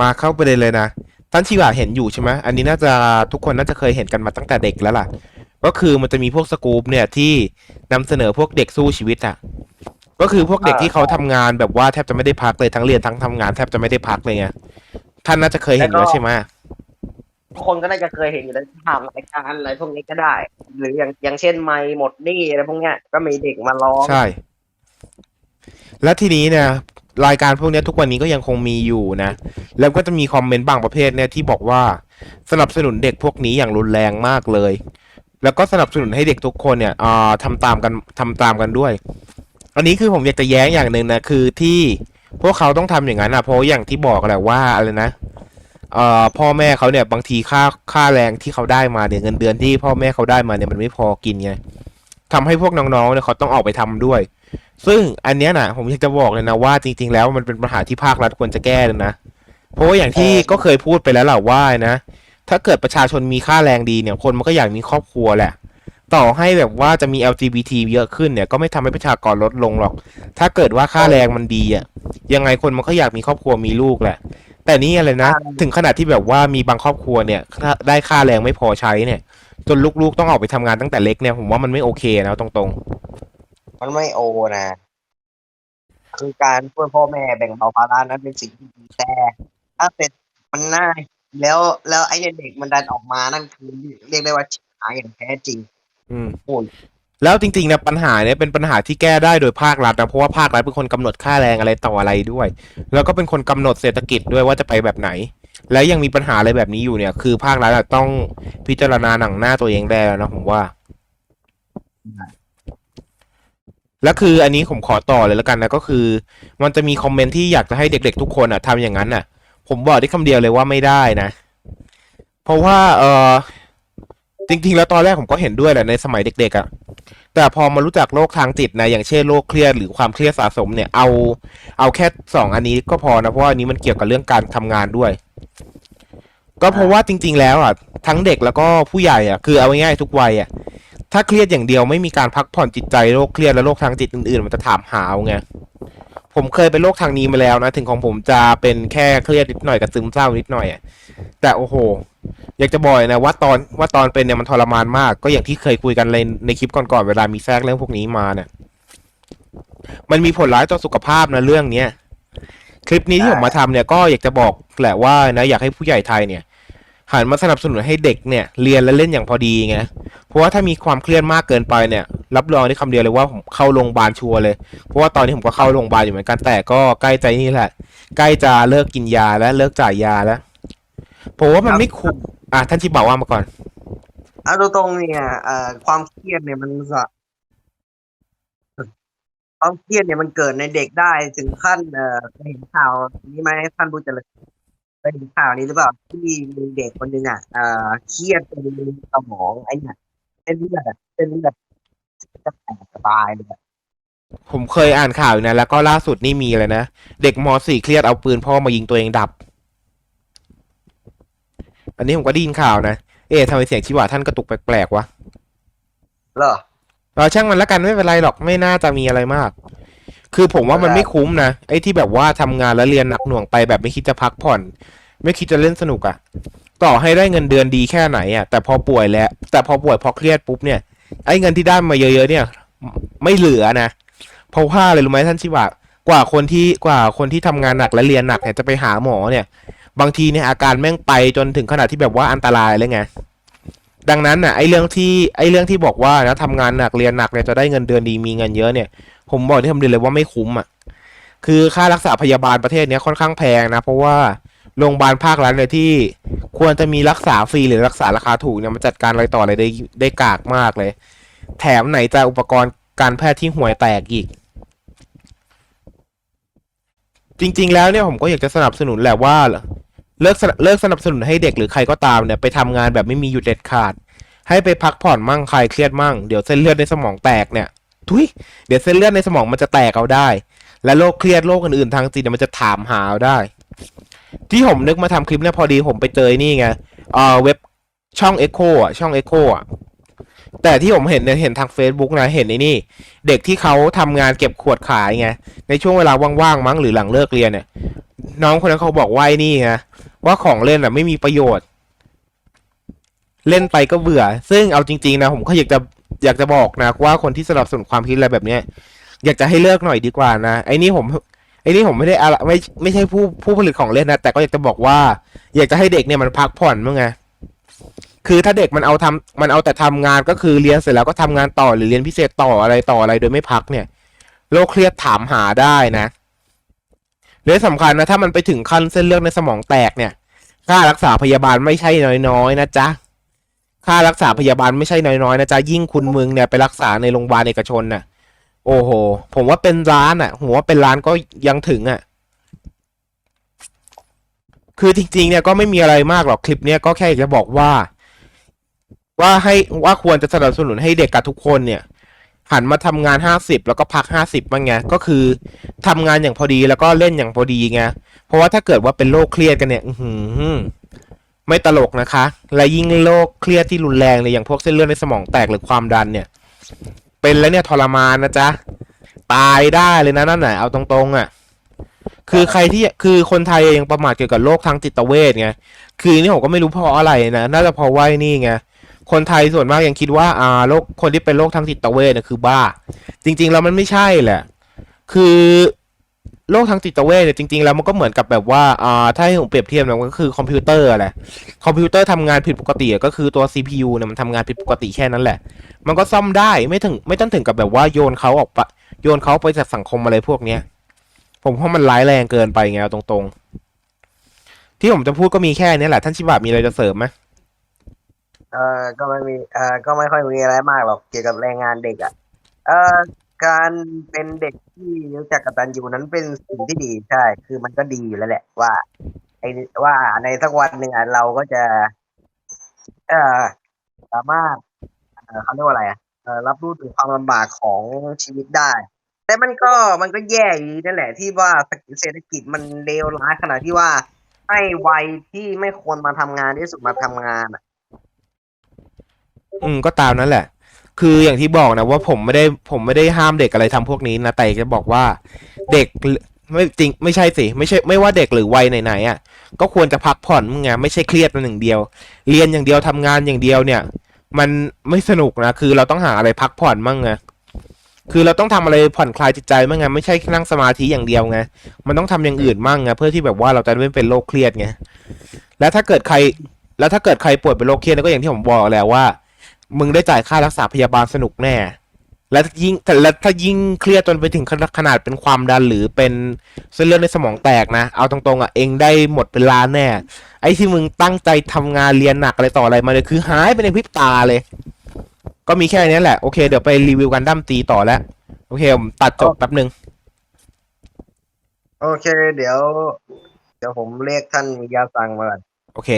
มาเข้าประเด็นเลยนะท่านชิวะเห็นอยู่ใช่ไหมอันนี้น่าจะทุกคนน่าจะเคยเห็นกันมาตั้งแต่เด็กแล้วล่ะ ก็คือมันจะมีพวกสกู๊ปเนี่ยที่นำเสนอพวกเด็กสู้ชีวิตอะ ก็คือพวกเด็กที่เขาทำงานแบบว่าแทบจะไม่ได้พักเลยทั้งเรียนทั้งทำงานแทบจะไม่ได้พักเลยไงท่านน่าจะเคยเห็นอยู่แล้วใช่ไหมทุกคนก็น่าจะเคยเห็นอยู่แล้วทำรายการอะไรพวกนี้ก็ได้ หรืออย่างอย่างเช่นไม่หมดหนี้อะไรพวกเนี้ยก็มีเด็กมาร้องใช่ และทีนี้เนี่ย รายการพวกเนี้ยทุกวันนี้ก็ยังคงมีอยู่นะ แล้วก็จะมีคอมเมนต์บางประเภทเนี่ยที่บอกว่าสนับสนุนเด็กพวกนี้อย่างรุนแรงมากเลย แล้วก็สนับสนุนให้เด็กทุกคนเนี่ยอ่าทำตามกันทำตามกันด้วย อันนี้คือผมอยากจะแย้งอย่างหนึ่งนะคือที่พวกเขาต้องทำอย่างนั้นอะเพราะอย่างที่บอกแหละว่าอะไรนะเอ่อพ่อแม่เขาเนี่ยบางทีค่าค่าแรงที่เขาได้มาเนี่ยเงินเดือนที่พ่อแม่เขาได้มาเนี่ยมันไม่พอกินไงทำให้พวกน้องๆเนี่ยเขาต้องออกไปทำด้วย ซึ่งอันเนี้ยนะผมอยากจะบอกเลยนะว่าจริง ๆ แล้วมันเป็นปัญหาที่ภาครัฐควรจะแก้เลยนะ เพราะว่าอย่างที่ก็เคยพูดไปแล้วแหละว่านะ ถ้าเกิดประชาชนมีค่าแรงดีเนี่ย คนมันก็อยากมีครอบครัวแหละ ต่อให้แบบว่าจะมี LGBT เยอะขึ้นเนี่ย ก็ไม่ทำให้ประชากรลดลงหรอก ถ้าเกิดว่าค่าแรงมันดีอะยังไงคนมันก็อยากมีครอบครัวมีลูกแหละ แต่นี่อะไรนะ ถึงขนาดที่แบบว่ามีบางครอบครัวเนี่ยถ้าได้ค่าแรงไม่พอใช้เนี่ย จนลูกๆต้องออกไปทำงานตั้งแต่เล็กเนี่ย ผมว่ามันไม่โอเคนะตรงๆ มันไม่โอนะ คือการช่วยพ่อแม่แบ่งเบาภาระนั้นเป็นสิ่งที่ดีแต่ถ้าเป็นมันน่าแล้วแล้วไอ้เด็กมันดันออกมานั่นคือเรียกได้ว่าชิบหายอย่างแท้จริง อืม โอ้ยแล้วจริงๆนะปัญหาเนี่ยเป็นปัญหาที่แก้ได้โดยภาครัฐนะเพราะว่าภาครัฐเป็นคนกำหนดค่าแรงอะไรต่ออะไรด้วย แล้วก็เป็นคนกำหนดเศรษฐกิจด้วยว่าจะไปแบบไหน แล้วยังมีปัญหาอะไรแบบนี้อยู่เนี่ย คือภาครัฐอะต้องพิจารณาหนังหน้าตัวเองได้แล้วนะผมว่า แล้วคืออันนี้ผมขอต่อเลยแล้วกันนะก็คือ มันจะมีคอมเมนต์ที่อยากจะให้เด็กๆทุกคนอะทำอย่างนั้นอะ ผมบอกได้คำเดียวเลยว่าไม่ได้นะ เพราะว่าเออจริงๆ แล้วตอนแรกผมก็เห็นด้วยแหละในสมัยเด็ก ๆอะ แต่พอมารู้จักโรคทางจิตนะอย่างเช่นโรคเครียดหรือความเครียดสะสมเนี่ยเอาเอาแค่สองอันนี้ก็พอนะเพราะว่าอันนี้มันเกี่ยวกับเรื่องการทำงานด้วย ก็เพราะว่าจริง ๆ แล้วอะทั้งเด็กแล้วก็ผู้ใหญ่อะคือเอาง่ายๆทุกวัยอะ ถ้าเครียดอย่างเดียวไม่มีการพักผ่อนจิตใจโรคเครียดและโรคทางจิตอื่นๆ มันจะถามหาเอาไงผมเคยเป็นโรคทางนี้มาแล้วนะ ถึงของผมจะเป็นแค่เครียดนิดหน่อยกับซึมเศร้านิดหน่อยอะแต่โอ้โห อยากจะบอกนะว่าตอนว่าตอนเป็นเนี่ยมันทรมานมาก ก็อย่างที่เคยคุยกันในในคลิปก่อนๆเวลามีแทรกเรื่องพวกนี้มาเนี่ยมันมีผลร้ายต่อสุขภาพนะเรื่องเนี้ยคลิปนี้ที่ผมมาทำเนี่ยก็อยากจะบอกแหละว่านะอยากให้ผู้ใหญ่ไทยเนี่ย หันมาสนับสนุนให้เด็กเนี่ยเรียนและเล่นอย่างพอดีไงเพราะว่าถ้ามีความเครียดมากเกินไปเนี่ย รับรองได้คำเดียวเลยว่าผมเข้าโรงพยาบาลชัวร์เลย เพราะว่าตอนนี้ผมก็เข้าโรงพยาบาลอยู่เหมือนกันแต่ก็ใกล้ใจนี่แหละ ใกล้จะเลิกกินยาและเลิกจ่ายยาแล้วผมว่ามันไม่คุ้มอะท่านชิบอกว่ามาก่อนเอาตรงๆเนี่ยเอ่อความเครียดเนี่ยมันจะความเครียดเนี่ยมันเกิดในเด็กได้ถึงขั้นเอ่อเคยเห็นข่าวนี้ไหมท่านผู้เจริญ เคยเห็นข่าวนี้หรือเปล่าที่มีเด็กคนหนึ่งอะเอ่อเครียดจนสมองไอ้เนี่ยเส้นเลือดอะเส้นเลือดจะแตกตายเลยอะผมเคยอ่านข่าวอยู่นะ แล้วก็ล่าสุดนี่มีเลยนะ เด็กม .4 เครียดเอาปืนพ่อมายิงตัวเองดับ อันนี้ผมก็ได้ยินข่าวนะ เอ๊ะทำไมเสียงชิวะท่านกระตุกแปลกๆวะเหรอเราช่างมันแล้วกันไม่เป็นไรหรอกไม่น่าจะมีอะไรมาก คือผมว่ามันไม่คุ้มนะไอ้ที่แบบว่าทำงานแล้วเรียนหนักหน่วงไปแบบไม่คิดจะพักผ่อน ไม่คิดจะเล่นสนุกอะ่ะ ต่อให้ได้เงินเดือนดีแค่ไหนอะ่ะ แต่พอป่วยแล้ว แต่พอป่วยพอเครียดปุ๊บเนี่ยไอ้เงินที่ได้มาเยอะๆเนี่ย ไม่เหลือนะเพราะว่าอะไรรู้ไหมท่านชิวะกว่าคนที่กว่าคนที่ทำงานหนักและเรียนหนักเนี่ยจะไปหาหมอเนี่ย บางทีเนี่ยอาการแม่งไปจนถึงขนาดที่แบบว่าอันตรายเลยไง ดังนั้นน่ะไอเรื่องที่ไอเรื่องที่บอกว่านะทำงานหนักเรียนหนักเนี่ยจะได้เงินเดือนดีมีเงินเยอะเนี่ย ผมบอกที่ทำเรียนเลยว่าไม่คุ้มอะคือค่ารักษาพยาบาลประเทศเนี้ยค่อนข้างแพงนะ เพราะว่าโรงพยาบาลภาครัฐเนี่ยที่ควรจะมีรักษาฟรีหรือรักษาราคาถูกเนี่ยมันจัดการอะไรต่ออะไรได้ได้กากมากเลย แถมไหนจะอุปกรณ์การแพทย์ที่ห่วยแตกอีก จริง ๆ แล้วเนี่ยผมก็อยากจะสนับสนุนแหละว่าเลิกเลิกสนับสนุนให้เด็กหรือใครก็ตามเนี่ยไปทำงานแบบไม่มีหยุดเด็ดขาด ให้ไปพักผ่อนมั่งคลายเครียดมั่งเดี๋ยวเส้นเลือดในสมองแตกเนี่ยทุยเดี๋ยวเส้นเลือดในสมองมันจะแตกเอาได้ และโรคเครียดโรคอื่นๆทางจิตเนี่ยมันจะถามหาเอาได้ ที่ผมนึกมาทำคลิปเนี่ยพอดีผมไปเจอนี่ไงเอ่อเว็บช่อง Echo อะช่อง Echo อะแต่ที่ผมเห็นเนี่ยเห็นทาง Facebook นะเห็นไอ้นี่ เด็กที่เขาทำงานเก็บขวดขายไงในช่วงเวลาว่างๆมั้งหรือหลังเลิกเรียนเนี่ย น้องคนนั้นเขาบอกว่านี่ไงว่าของเล่นอะไม่มีประโยชน์ เล่นไปก็เบื่อ ซึ่งเอาจริง ๆ นะ ผมก็อยากจะอยากจะบอกนะว่าคนที่สนับสนุนความคิดอะไรแบบเนี้ยอยากจะให้เลิกหน่อยดีกว่านะไอ้นี่ผมไอ้นี่ผมไม่ได้อะไรไม่ไม่ใช่ผู้ผู้ผลิตของเล่นนะแต่ก็อยากจะบอกว่า อยากจะให้เด็กเนี่ยมันพักผ่อนมั้งไงคือถ้าเด็กมันเอาทำมันเอาแต่ทำงานก็คือเรียนเสร็จแล้วก็ทำงานต่อหรือเรียนพิเศษต่ออะไรต่ออะไรโดยไม่พักเนี่ยโรคเครียดถามหาได้นะและสำคัญนะถ้ามันไปถึงขั้นเส้นเลือดในสมองแตกเนี่ยค่ารักษาพยาบาลไม่ใช่น้อยๆนะจ๊ะ ค่ารักษาพยาบาลไม่ใช่น้อยๆนะจ๊ะยิ่งคุณมึงเนี่ยไปรักษาในโรงพยาบาลเอกชนน่ะ โอ้โห ผมว่าเป็นร้านอะผมว่าเป็นร้านก็ยังถึงอะ คือจริงๆเนี่ยก็ไม่มีอะไรมากหรอกคลิปเนี้ยก็แค่อยากจะบอกว่า ว่าให้ว่าควรจะสนับสนุนให้เด็กกับทุกคนเนี่ยหันมาทำงานห้าสิบแล้วก็พักห้าสิบบ้างไงก็คือทำงานอย่างพอดีแล้วก็เล่นอย่างพอดีไงเพราะว่าถ้าเกิดว่าเป็นโรคเครียดกันเนี่ย อื ไม่ตลกนะคะ และยิ่งโรคเครียดที่รุนแรงเลยอย่างพวกเส้นเลือดในสมองแตกหรือความดันเนี่ย เป็นแล้วเนี่ยทรมานนะจ๊ะ ตายได้เลยนะนั่นไหนะเอาตรงๆอะ คือใครที่คือคนไทยยังประมาทเกี่ยวกับโรคทางจิตเวชไง คือนี่ผมก็ไม่รู้เพราะอะไรนะ น่าจะเพราะว่าไอ้นี่ไง คนไทยส่วนมากยังคิดว่าอ่าโรคคนที่เป็นโรคทางจิตเวชเนี่ยคือบ้า จริง ๆ แล้วมันไม่ใช่แหละ คือ โรคทางจิตเวชเนี่ยจริงๆแล้วมันก็เหมือนกับแบบว่าอ่าถ้าให้ผมเปรียบเทียบนี่ยมันก็คือคอมพิวเตอร์แหละคอมพิวเตอร์ทำงานผิดปกติอะก็คือตัว CPU เนี่ยมันทำงานผิดปกติแค่นั้นแหละ มันก็ซ่อมได้ไม่ถึงไม่ต้องถึงกับแบบว่าโยนเขาออกไปโยนเขาไปจากสังคมอะไรพวกเนี้ยผมว่ามันร้ายแรงเกินไปไงเอาตรงๆ ที่ผมจะพูดก็มีแค่นี้แหละ ท่านชิบะมีอะไรจะเสริมไหมเออก็ไม่มีเออก็ไม่ค่อยมีอะไรมากหรอกเกี่ยวกับแรงงานเด็กอะเออ การเป็นเด็กที่รู้จักกตัญญูนั้นเป็นสิ่งที่ดีใช่ คือมันก็ดีอยู่แล้วแหละ ว่าไอ้ว่าในสักวันหนึ่งอะเราก็จะ เออสามารถเออเขาเรียกว่าอะไรอะเออรับรู้ถึงความลำบากของชีวิตได้ แต่มันก็มันก็แย่อยู่นั่นแหละ ที่ว่าเศรษฐกิจมันเลวร้ายขนาดที่ว่าให้วัยที่ไม่ควรมาทำงานที่สุดมาทำงานอะอืมก็ตามนั้นแหละ คืออย่างที่บอกนะว่าผมไม่ได้ผมไม่ได้ห้ามเด็กอะไรทำพวกนี้นะแต่จะบอกว่าเด็กไม่จริงไม่ใช่สิไม่ใช่ไม่ว่าเด็กหรือวัยไหนๆอะก็ควรจะพักผ่อนมึงไงไม่ใช่เครียดเป็นหนึ่งเดียว เรียนอย่างเดียวทำงานอย่างเดียวเนี่ย มันไม่สนุกนะคือเราต้องหาอะไรพักผ่อนมั่งไงคือเราต้องทำอะไรผ่อนคลายจิตใจมั่งไงไม่ใช่นั่งสมาธิอย่างเดียวไงมันต้องทำอย่างอื่นมั่งไงเพื่อที่แบบว่าเราจะไม่เป็นโรคเครียดไงแล้วถ้าเกิดใคร แล้วถ้าเกิดใครป่วยเป็นโรคเครียดก็อย่างที่ผมบอกแล้วว่า มึงได้จ่ายค่ารักษาพยาบาลสนุกแน่ และยิ่งแต่และถ้ายิ่งเครียดจนไปถึงขนาดเป็นความดันหรือเป็นเส้นเลือดในสมองแตกนะ เอาตรงๆอะเองได้หมดเป็นล้านแน่ ไอ้ที่มึงตั้งใจทำงานเรียนหนักอะไรต่ออะไรมาเลยคือหายไปในพริบตาเลย ก็มีแค่นี้แหละ โอเคเดี๋ยวไปรีวิวกันดั้มตีต่อแล้ว โอเคผมตัดจบแป๊บหนึ่งโอเค เดี๋ยว เดี๋ยวผมเรียกท่านมิยาซังมาก่อนโอเค